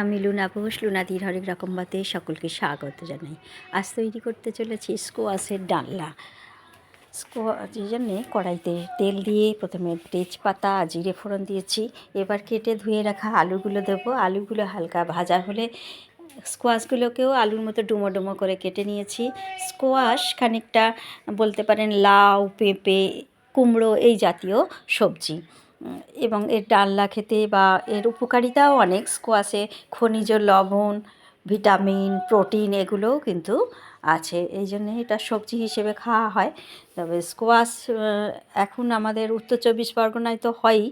আমি লুনা ঘোষ লুনাদির হরেক রকম বাতে সকলকে স্বাগত জানাই। আজ তৈরি করতে চলেছি স্কোয়াশের ডালনা। স্কোয়াশের জন্যে কড়াইতে তেল দিয়ে প্রথমে তেজপাতা, জিরে ফোড়ন দিয়েছি। এবার কেটে ধুয়ে রাখা আলুগুলো দেবো। আলুগুলো হালকা ভাজা হলে স্কোয়াশগুলোকেও আলুর মতো ডুমো ডুমো করে কেটে নিয়েছি। স্কোয়াশ খানিকটা বলতে পারেন লাউ, পেঁপে, কুমড়ো এই জাতীয় সবজি। এবং এর ডালনা খেতে বা এর উপকারিতাও অনেক। স্কোয়াশে খনিজ, লবণ, ভিটামিন, প্রোটিন এগুলোও কিন্তু আছে। এই জন্যে এটা সবজি হিসেবে খাওয়া হয়। তবে স্কোয়াশ এখন আমাদের উত্তর চব্বিশ পরগনায় তো হয়ই।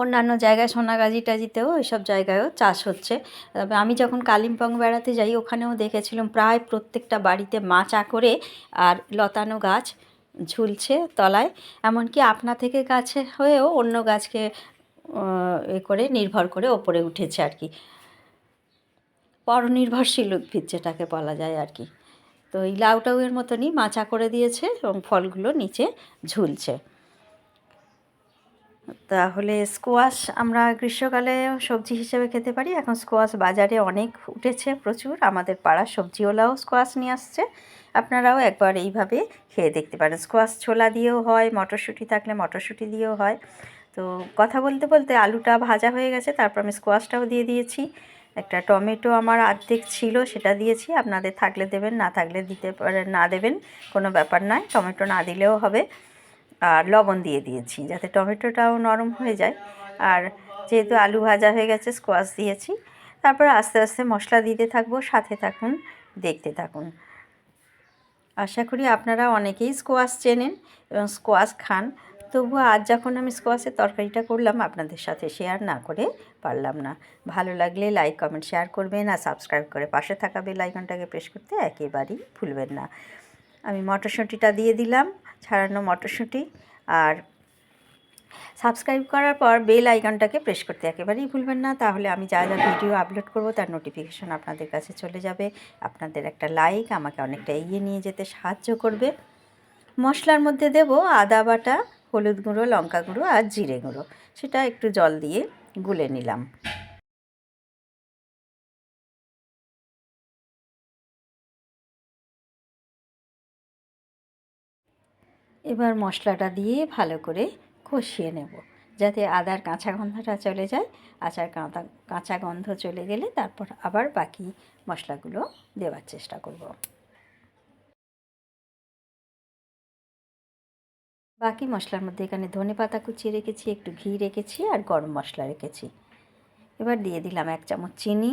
অন্যান্য জায়গায় সোনাগাজি টাজিতেও এসব জায়গায়ও চাষ হচ্ছে। তবে আমি যখন কালিম্পং বেড়াতে যাই, ওখানেও দেখেছিলাম প্রায় প্রত্যেকটা বাড়িতে মাচা করে আর লতানো গাছ। ঝুলছে তলায়, এমনকি আপনা থেকে গাছে হয়েও অন্য গাছকে এ করে নির্ভর করে ওপরে উঠেছে আর কি। পরনির্ভরশীল উদ্ভিদ যেটাকে বলা যায় আর কি। তো এই লাউটাউয়ের মতনই মাচা করে দিয়েছে এবং ফলগুলো নিচে ঝুলছে। তাহলে স্কোয়াশ আমরা গ্রীষ্মকালে সবজি হিসেবে খেতে পারি। এখন স্কোয়াশ বাজারে অনেক উঠেছে প্রচুর। আমাদের পাড়ার সবজিওয়ালাও স্কোয়াশ নিয়ে আসছে। আপনারাও একবার এইভাবে খেয়ে দেখতে পারেন। স্কোয়াশ ছোলা দিয়েও হয়, মটরশুঁটি থাকলে মটরশুঁটি দিয়েও হয়। তো কথা বলতে বলতে আলুটা ভাজা হয়ে গেছে, তারপর আমি স্কোয়াশটাও দিয়ে দিয়েছি। একটা টমেটো আমার অর্ধেক ছিল, সেটা দিয়েছি। আপনাদের থাকলে দেবেন, না থাকলে দিতে পারেন না দেবেন, কোনো ব্যাপার নয়। টমেটো না দিলেও হবে। আর লবণ দিয়ে দিয়েছি যাতে টমেটোটাও নরম হয়ে যায়। আর যেহেতু আলু ভাজা হয়ে গেছে স্কোয়াশ দিয়েছি। তারপর আস্তে আস্তে মশলা দিতে থাকব, সাথে থাকুন, দেখতে থাকুন। আশা করি আপনারা অনেকেই স্কোয়াশ চেনেন এবং স্কোয়াশ খান। তবুও আজ যখন আমি স্কোয়াশের তরকারিটা করলাম, আপনাদের সাথে শেয়ার না করে পারলাম না। ভালো লাগলে লাইক কমেন্ট শেয়ার করবেন আর সাবস্ক্রাইব করে পাশে থাকা বেল আইকনটাকে প্রেস করতে একেবারেই ভুলবেন না। আমি মটরশুঁটিটা দিয়ে দিলাম। ছাড়ানো মটরশুঁটি আর সাবস্ক্রাইব করার পর বেল আইকনটাকে প্রেস করতে একেবারেই ভুলবেন না। তাহলে আমি যা যা ভিডিও আপলোড করব তার নোটিফিকেশন আপনাদের কাছে চলে যাবে। আপনাদের একটা লাইক আমাকে অনেকটা এগিয়ে নিয়ে যেতে সাহায্য করবে। মশলার মধ্যে দেব আদা বাটা, হলুদ গুঁড়ো, লঙ্কা গুঁড়ো আর জিরে গুঁড়ো। সেটা একটু জল দিয়ে গুলে নিলাম। এবার মশলাটা দিয়ে ভালো করে কষিয়ে নেব, যাতে আদার কাঁচা গন্ধটা চলে যায়। আচার কাঁচা কাঁচা গন্ধ চলে গেলে তারপর আবার বাকি মশলাগুলো দেওয়ার চেষ্টা করব। বাকি মশলার মধ্যে এখানে ধনে পাতা কুচিয়ে রেখেছি, একটু ঘি রেখেছি আর গরম মশলা রেখেছি। এবার দিয়ে দিলাম এক চামচ চিনি,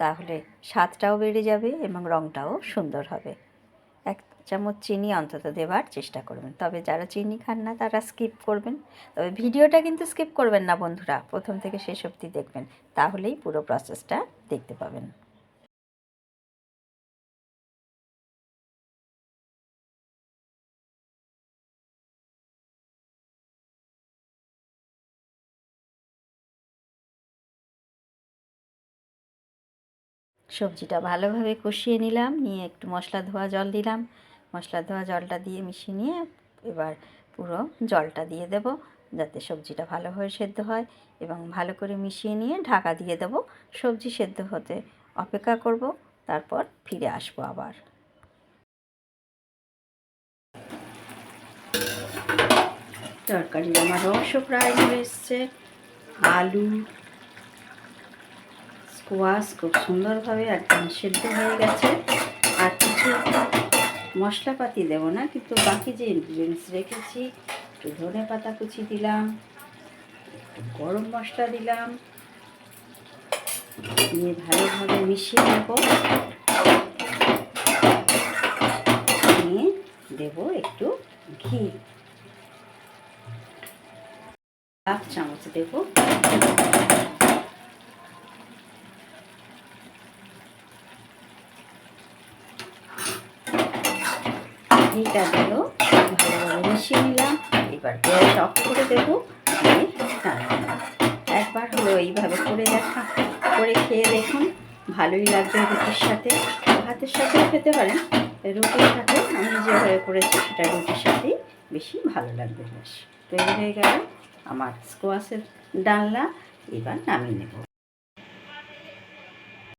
তাহলে স্বাদটাও বেড়ে যাবে এবং রঙটাও সুন্দর হবে। এক চামচ চিনি অন্তত দেওয়ার চেষ্টা করবেন। তবে যারা চিনি খান না, তারা স্কিপ করবেন। তবে ভিডিওটা কিন্তু স্কিপ করবেন না বন্ধুরা। প্রথম থেকে শেষ অবধি দেখবেন। তাহলেই পুরো প্রসেসটা দেখতে পাবেন। সবজিটা ভালোভাবে কষিয়ে নিলাম, নিয়ে একটু মশলা ধোয়া জল দিলাম। মশলা ধোয়া জলটা দিয়ে মিশিয়ে নিয়ে এবার পুরো জলটা দিয়ে দেব যাতে সবজিটা ভালোভাবে সেদ্ধ হয় এবং ভালো করে মিশিয়ে নিয়ে ঢাকা দিয়ে দেব। সবজি সেদ্ধ হতে অপেক্ষা করব, তারপর ফিরে আসব আবার। তরকারি আমার রস প্রায় এসছে। আলু স্কোয়াশ খুব সুন্দরভাবে একদম সেদ্ধ হয়ে গেছে। আর কিছু মশলাপাতি দেবো না, কিন্তু বাকি যে ইনগ্রিডিয়েন্টস রেখেছি, একটু ধনে পাতা কুচি দিলাম গরম মশলা দিলাম নিয়ে ভালোভাবে মিশিয়ে নেব। নিয়ে দেবো একটু ঘি। হাফ চামচ দেবো। দিল ভালোভাবে মিশিয়ে নিলাম। এবার গ্যাস অফ করে দেবো। দিয়ে একবার হলো এইভাবে করে দেখা, করে খেয়ে দেখুন। ভালোই লাগবে রুটির সাথে। ভাতের সাথেও খেতে পারেন। রুটির সাথে আমি যেভাবে করেছি, সেটা রুটির সাথেই বেশি ভালো লাগবে বেশ। তৈরি হয়ে গেল আমার স্কোয়াশের ডালনা। এবার নামিয়ে নেব।